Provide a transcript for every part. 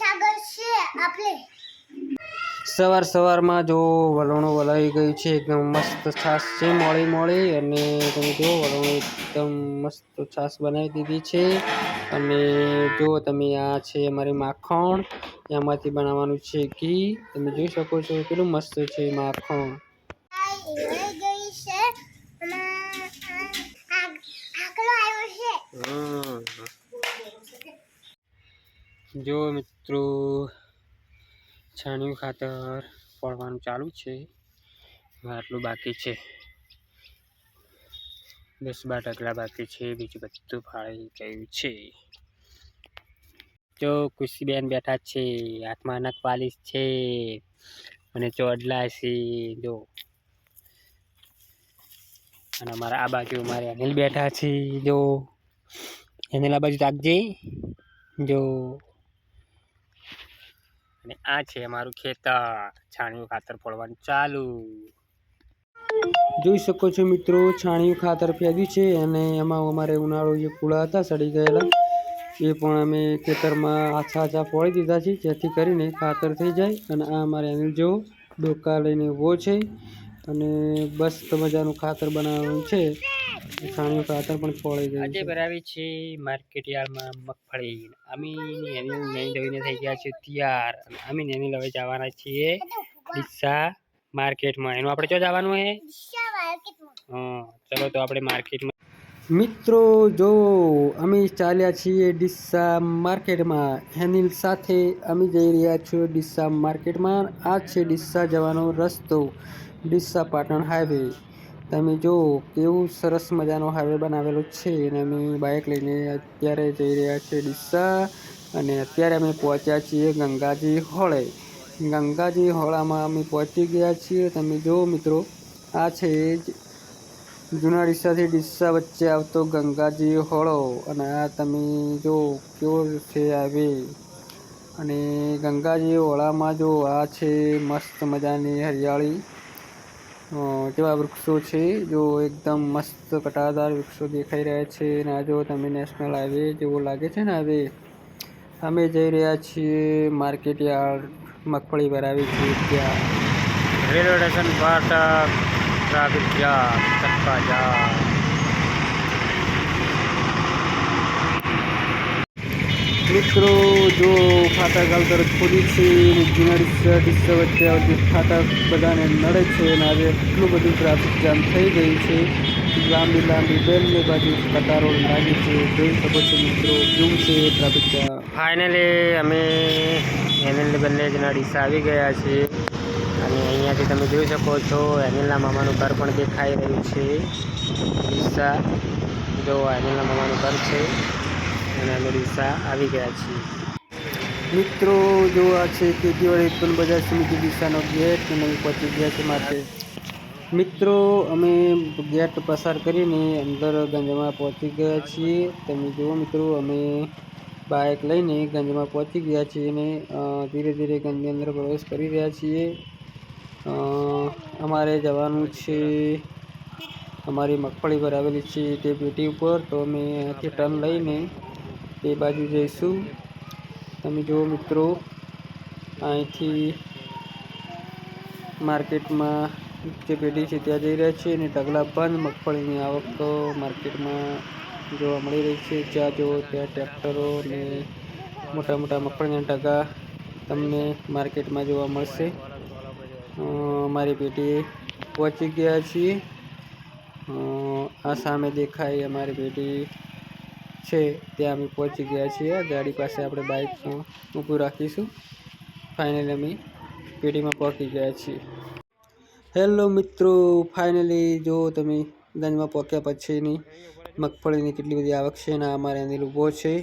સાગર છે આપણે. સવાર સવારમાં જો વલણો વલાઈ ગયું છે એકદમ મસ્ત છાશ છે મોળી મોળી અને તમે જો વલણો એકદમ મસ્ત છાશ બનાવી દીધી છે. અને જો તમે આ છે અમારી માખણ એમાંથી બનાવવાનું છે ઘી. તમે જોઈ શકો છો કેટલું મસ્ત છે માખણ. જો મિત્રો છાણિયું ખાતર પડવાનું ચાલુ છે. આટલું બાકી છે. દસ બાર ટકલા બાકી છે. બીજું બધું ફાળી ગયું છે. જો ખુશીબેન બેઠા છે. હાથમાં નખ પાલીશ છે. અને ચોડલા છે. જો. અને અમારા આ બાજુ અમારે અનિલ બેઠા છે. જો. અનિલ આ બાજુ તાકજે જો. અને આ છે અમારું ખેતર. છાણિયું ખાતર ફોડવાનું ચાલુ. જોઈ શકો છો મિત્રો, છાણિયું ખાતર ફેંક્યું છે અને એમાં અમારે ઉનાળો જે કુળા હતા, સડી ગયેલા, એ પણ અમે ખેતરમાં આછા આછા ફોડી દીધા છે, જેથી કરીને ખાતર થઈ જાય અને આ અમારે અનિલ જો ડોકા લઈને ઊભો છે અને બસ મજાનું ખાતર બનાવવાનું છે. છાણિયું ખાતર પણ ફોડી ગયું આજે ભરાવી છે માર્કેટ યાર્ડમાં મગફળી. અમી એની નહીં દઈને થઈ ગયા છે તૈયાર. અને અમી એની લવે જવાના છીએ ડીસા માર્કેટમાં એનું આપણે ક્યાં જવાનું છે હા ચલો તો આપણે માર્કેટમાં મિત્રો જો અમે ચાલ્યા છીએ ડીસા માર્કેટમાં હેનિલ સાથે અમે જઈ રહ્યા છીએ ડીસા માર્કેટમાં આ છે ડીસા જવાનો રસ્તો. ડીસા પાટણ હાઈવે તમે જો કેવું સરસ મજાનો હાઈવે બનાવેલો છે અને અમે બાઇક લઈને અત્યારે જઈ રહ્યા છીએ ડીસા અને અત્યારે અમે પહોંચ્યા છીએ ગંગાજી હોળે. ગંગાજી હોળામાં અમે પહોંચી ગયા છીએ. તમે જો મિત્રો, આ છે જ જૂના ડીસાથી ડીસા વચ્ચે આવતો ગંગાજી હોળો અને આ તમે જો કેવો છે આવે અને ગંગાજી હોળામાં જો આ છે મસ્ત મજાની હરિયાળી. જેવા વૃક્ષો છે? જો એકદમ મસ્ત કટાદાર વૃક્ષો દેખાઈ રહ્યા છે અને આ જો તમે નેશનલ હાઈવે જેવો લાગે છે ને હવે અમે જઈ રહ્યા છીએ માર્કેટ યાર્ડ મગફળી ભરાવી છે ત્યાં. રેલવે સ્ટેશન પર ટ્રાફિક જામ ચક્કા જામ. મિત્રો જો ફાટક તરફ ખોલી છે જુનાડી ડીસા ડીસા વચ્ચે આવતી ફાટક બધાને નડે છે અને આજે એટલું બધું ટ્રાફિક જામ થઈ ગયું છે. લાંબી લાંબી બંને બાજુ કતારો લાગી છે. જોઈ શકો છો મિત્રો, કેવું છે ટ્રાફિક જામ? ફાઇનલી અમે એનએલ બંને જણા ડીસા આવી ગયા છે અને અહીંયાથી તમે જોઈ શકો છો, એનિલના મામાનું ઘર પણ દેખાઈ રહ્યું છે. ડીસા જો એનિલના મામાનું ઘર છે. અને અમે ડીસા આવી ગયા છીએ. મિત્રો જો આ છે ખેતીવાડી ઉત્પન્ન બજાર સમિતિ દિશાનો ગેટ અને પહોંચી ગયા છે માટે મિત્રો, અમે ગેટ પસાર કરીને અંદર ગંજમાં પહોંચી ગયા છીએ. તમે જુઓ મિત્રો, અમે બાઇક લઈને ગંજમાં પહોંચી ગયા છીએ અને ધીરે ધીરે ગંજની અંદર પ્રવેશ કરી રહ્યા છીએ. અમારે જવાનું છે, અમારી મગફળી ભરાવેલી છે તે પેટી ઉપર. તો અમે આથી ટર્ન લઈને તે બાજુ જઈશું. તમે જુઓ મિત્રો, અહીંથી માર્કેટમાં જે પેઢી છે ત્યાં જઈ રહ્યા છીએ અને ઢગલા બંધ, મગફળીની આવક માર્કેટમાં જોવા મળી રહી છે. જ્યાં જુઓ ત્યાં ટ્રેક્ટરો અને મોટા મોટા મગફળીના ઢગા તમને માર્કેટમાં જોવા મળશે. અમારી પેઢીએ પહોંચી ગયા છીએ. આ સામે દેખાય અમારી પેઢી છે, ત્યાં અમે પહોંચી ગયા છીએ. ગાડી પાસે આપણે બાઇક ઊભું રાખીશું. ફાઇનલી અમે પેઢીમાં પહોંચી ગયા છીએ. હેલો મિત્રો ફાઇનલી જો તમે ગંજમાં પહોંચ્યા પછીની મગફળીની કેટલી બધી આવક છે અને અમારે અનિલ ઊભો છે.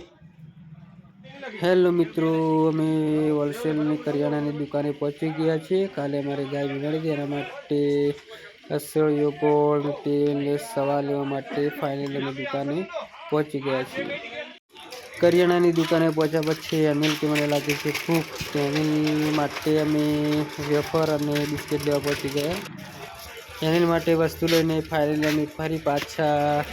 હેલો મિત્રો, અમે હોલસેલની કરિયાણાની દુકાને પહોંચી ગયા છીએ. કાલે અમારે ગાય બીમારી હતી એના માટે અસળીઓ ગોળ તેલ સવા લેવા માટે ફાઇનલ અમે દુકાને પહોંચી ગયા છીએ. કરિયાણાની દુકાને પહોંચ્યા પછી અનિલથી મને લાગે છે તો અનિલ માટે અમે વેફર અને બિસ્કિટ લેવા પહોંચી ગયા. એની માટે વસ્તુ લઈને ફાઇનલી અમે ફરી પાછા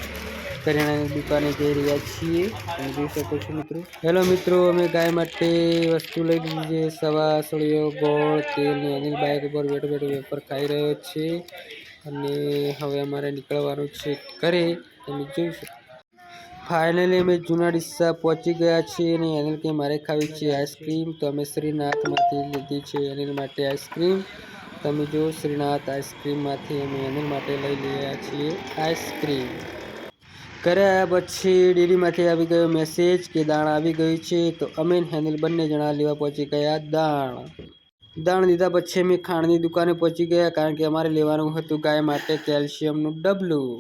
કરિયાણાની દુકાને જઈ રહ્યા છીએ. તમે જોઈ શકો છો મિત્રો. હેલો મિત્રો, અમે ગાય માટે વસ્તુ લઈ લીધી છે. સવા સળિયો ગોળ તેલ ને અનિલ બાઇક ઉપર બેઠો બેઠો વેફર ખાઈ રહ્યો છે. અને હવે અમારે નીકળવાનું છે ઘરે. તમે જોઈ શકો ફાઇનલી અમે જૂના ડિસ્સા પહોંચી ગયા છીએ અને અનિલ કે મારે ખાવી છે આઈસ્ક્રીમ. તો અમે શ્રીનાથમાંથી લીધી છે અનિલ માટે આઈસ્ક્રીમ. તમે જો શ્રીનાથ આઈસ્ક્રીમમાંથી અમે અનિલ માટે લઈ રહ્યા છીએ આઈસ્ક્રીમ. ઘરે આવ્યા પછી ડેરીમાંથી આવી ગયો મેસેજ કે દાણ આવી ગયું છે. તો અમે અનિલ બંને જણા લેવા પહોંચી ગયા દાણ. દાણ લીધા પછી અમે ખાંડની દુકાને પહોંચી ગયા કારણ કે અમારે લેવાનું હતું ગાય માટે કેલ્શિયમનું ડબલું.